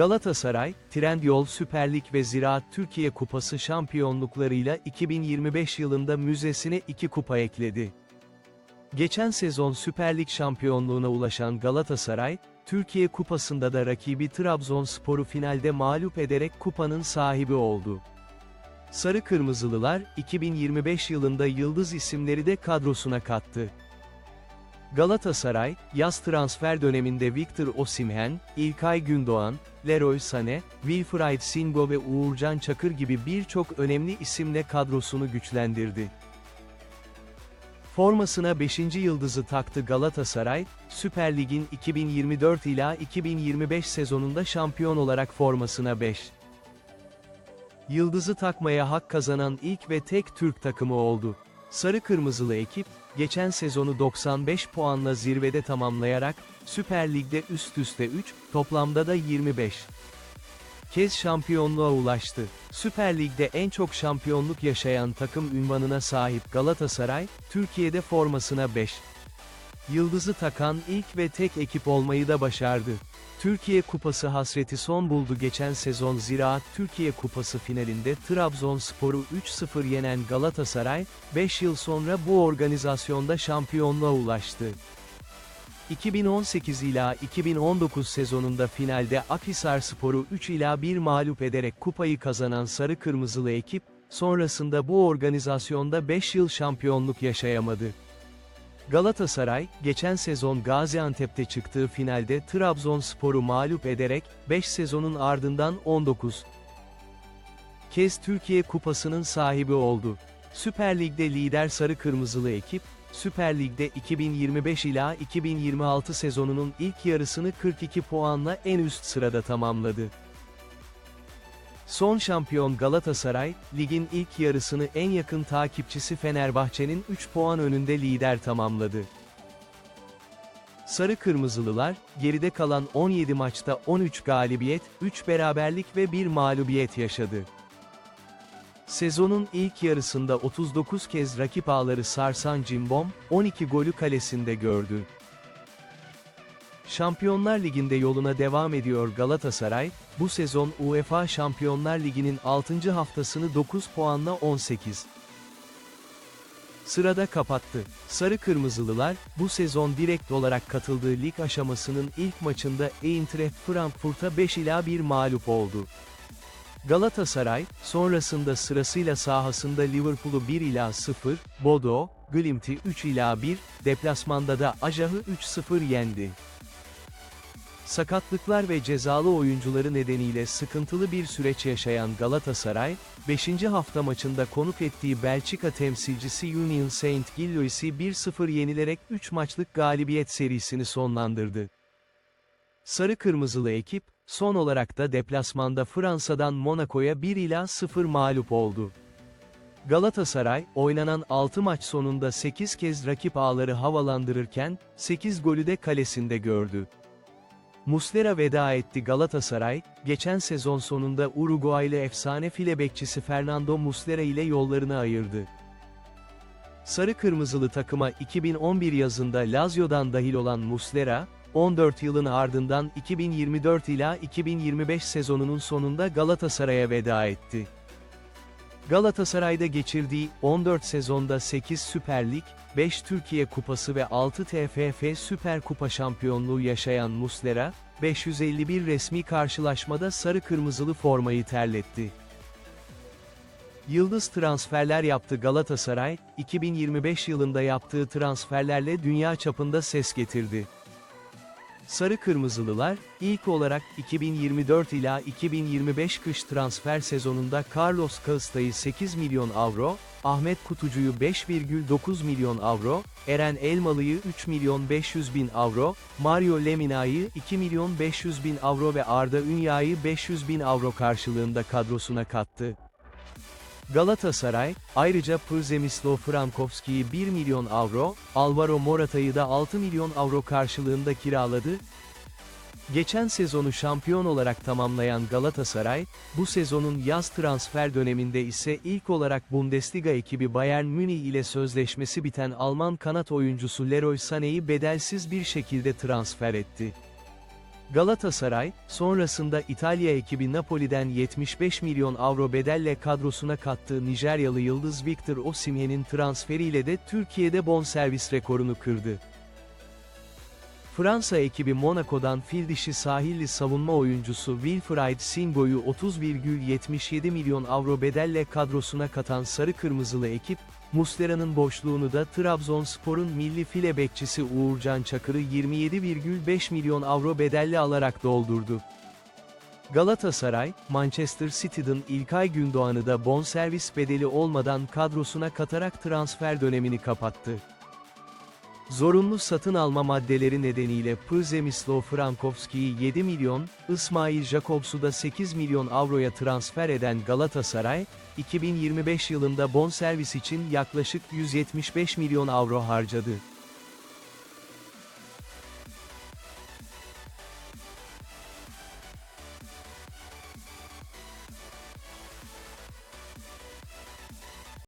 Galatasaray, Trendyol Süper Lig ve Ziraat Türkiye Kupası şampiyonluklarıyla 2025 yılında müzesine iki kupa ekledi. Geçen sezon Süper Lig şampiyonluğuna ulaşan Galatasaray, Türkiye Kupası'nda da rakibi Trabzonspor'u finalde mağlup ederek kupanın sahibi oldu. Sarı Kırmızılılar, 2025 yılında yıldız isimleri de kadrosuna kattı. Galatasaray, yaz transfer döneminde Victor Osimhen, İlkay Gündoğan, Leroy Sané, Wilfried Singo ve Uğurcan Çakır gibi birçok önemli isimle kadrosunu güçlendirdi. Formasına 5. yıldızı taktı Galatasaray, Süper Lig'in 2024 ila 2025 sezonunda şampiyon olarak formasına 5. Yıldızı takmaya hak kazanan ilk ve tek Türk takımı oldu. Sarı Kırmızılı ekip, geçen sezonu 95 puanla zirvede tamamlayarak, Süper Lig'de üst üste 3, toplamda da 25 kez şampiyonluğa ulaştı. Süper Lig'de en çok şampiyonluk yaşayan takım ünvanına sahip Galatasaray, Türkiye'de formasına 5 yıldızı takan ilk ve tek ekip olmayı da başardı. Türkiye Kupası hasreti son buldu geçen sezon Ziraat Türkiye Kupası finalinde Trabzonspor'u 3-0 yenen Galatasaray, 5 yıl sonra bu organizasyonda şampiyonluğa ulaştı. 2018 ila 2019 sezonunda finalde Akhisarspor'u 3 ila 1 mağlup ederek kupayı kazanan Sarı Kırmızılı ekip, sonrasında bu organizasyonda 5 yıl şampiyonluk yaşayamadı. Galatasaray, geçen sezon Gaziantep'te çıktığı finalde Trabzonspor'u mağlup ederek, 5 sezonun ardından 19 kez Türkiye Kupası'nın sahibi oldu. Süper Lig'de lider Sarı Kırmızılı ekip, Süper Lig'de 2025 ila 2026 sezonunun ilk yarısını 42 puanla en üst sırada tamamladı. Son şampiyon Galatasaray, ligin ilk yarısını en yakın takipçisi Fenerbahçe'nin 3 puan önünde lider tamamladı. Sarı Kırmızılılar, geride kalan 17 maçta 13 galibiyet, 3 beraberlik ve 1 mağlubiyet yaşadı. Sezonun ilk yarısında 39 kez rakip ağları sarsan Cimbom, 12 golü kalesinde gördü. Şampiyonlar Ligi'nde yoluna devam ediyor Galatasaray, bu sezon UEFA Şampiyonlar Ligi'nin 6. haftasını 9 puanla 18 sırada kapattı. Sarı Kırmızılılar, bu sezon direkt olarak katıldığı lig aşamasının ilk maçında Eintracht Frankfurt'a 5 ila 1 mağlup oldu. Galatasaray, sonrasında sırasıyla sahasında Liverpool'u 1 ila 0, Bodo, Glimt'i 3 ila 1, deplasmanda da Ajah'ı 3-0 yendi. Sakatlıklar ve cezalı oyuncuları nedeniyle sıkıntılı bir süreç yaşayan Galatasaray, 5. hafta maçında konuk ettiği Belçika temsilcisi Union Saint Gillois'i 1-0 yenilerek 3 maçlık galibiyet serisini sonlandırdı. Sarı Kırmızılı ekip, son olarak da deplasmanda Fransa'dan Monaco'ya 1 ila 0 mağlup oldu. Galatasaray, oynanan 6 maç sonunda 8 kez rakip ağları havalandırırken, 8 golü de kalesinde gördü. Muslera veda etti Galatasaray, geçen sezon sonunda Uruguaylı efsane file bekçisi Fernando Muslera ile yollarını ayırdı. Sarı Kırmızılı takıma 2011 yazında Lazio'dan dahil olan Muslera, 14 yılın ardından 2024 ila 2025 sezonunun sonunda Galatasaray'a veda etti. Galatasaray'da geçirdiği 14 sezonda 8 Süper Lig, 5 Türkiye Kupası ve 6 TFF Süper Kupa şampiyonluğu yaşayan Muslera, 551 resmi karşılaşmada sarı kırmızılı formayı terletti. Yıldız transferler yaptı Galatasaray, 2025 yılında yaptığı transferlerle dünya çapında ses getirdi. Sarı Kırmızılılar, ilk olarak 2024 ila 2025 kış transfer sezonunda Carlos Kağıstay'ı 8 milyon avro, Ahmet Kutucu'yu 5,9 milyon avro, Eren Elmalı'yı 3 milyon 500 bin avro, Mario Lemina'yı 2 milyon 500 bin avro ve Arda Ünya'yı 500 bin avro karşılığında kadrosuna kattı. Galatasaray, ayrıca Przemysław Frankowski'yi 1 milyon avro, Alvaro Morata'yı da 6 milyon avro karşılığında kiraladı. Geçen sezonu şampiyon olarak tamamlayan Galatasaray, bu sezonun yaz transfer döneminde ise ilk olarak Bundesliga ekibi Bayern Münih ile sözleşmesi biten Alman kanat oyuncusu Leroy Sané'yi bedelsiz bir şekilde transfer etti. Galatasaray, sonrasında İtalya ekibi Napoli'den 75 milyon avro bedelle kadrosuna kattığı Nijeryalı yıldız Victor Osimhen'in transferiyle de Türkiye'de bonservis rekorunu kırdı. Fransa ekibi Monaco'dan fil dişi sahilli savunma oyuncusu Wilfried Singo'yu 30,77 milyon avro bedelle kadrosuna katan sarı kırmızılı ekip, Muslera'nın boşluğunu da Trabzonspor'un milli file bekçisi Uğurcan Çakır'ı 27,5 milyon avro bedelle alarak doldurdu. Galatasaray, Manchester City'den İlkay Gündoğan'ı da bonservis bedeli olmadan kadrosuna katarak transfer dönemini kapattı. Zorunlu satın alma maddeleri nedeniyle Przemysław Frankowski'yi 7 milyon, İsmail Jakobs'u da 8 milyon avroya transfer eden Galatasaray, 2025 yılında bonservis için yaklaşık 175 milyon avro harcadı.